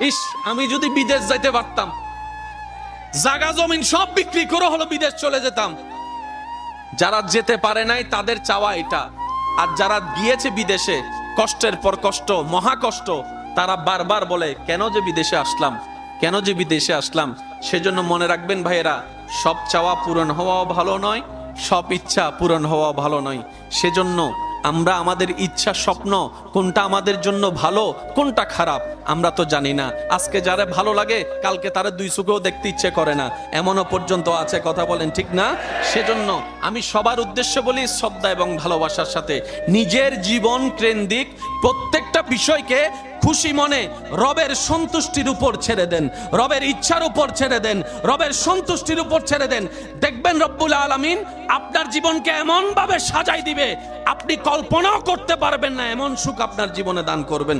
ইস, আমি যদি বিদেশ যাইতে পারতাম, জাগা জমিন সব বিক্রি করে হলো বিদেশ চলে যেতাম। যারা যেতে পারে নাই, তাদের চাওয়া এটা। আর যারা গিয়েছে বিদেশে, কষ্টের পর কষ্ট, মহা কষ্ট, তারা বারবার বলে, কেন যে বিদেশে আসলাম? কেন যে বিদেশে আসলাম? সেজন্য মনে রাখবেন ভাইয়েরা, সব চাওয়া পূরণ হওয়াও ভালো নয় সব ইচ্ছা পূরণ হওয়া ভালো নয়। সেজন্য আমরা আমাদের ইচ্ছা স্বপ্ন, কোনটা আমাদের জন্য ভালো, কোনটা খারাপ, আমরা তো জানি না। আজকে যারা ভালো লাগে, কালকে তারা দুই চোখেও দেখতে ইচ্ছে করে না। এমনও পর্যন্ত আছে কথা বলেন, ঠিক না? সেজন্য আমি সবার উদ্দেশ্য বলি, শ্রদ্ধা এবং ভালোবাসার সাথে নিজের জীবন কেন্দ্রিক প্রত্যেকটা বিষয়কে খুশি মনে রবের সন্তুষ্টির উপর ছেড়ে দেন, রবের ইচ্ছার উপর ছেড়ে দেন, রবের সন্তুষ্টির উপর ছেড়ে দেন। দেখবেন রব্বুল আলমিন আপনার জীবনকে এমনভাবে সাজাই দিবে, আপনি কল্পনাও করতে পারবেন না, এমন সুখ আপনার জীবনে দান করবেন।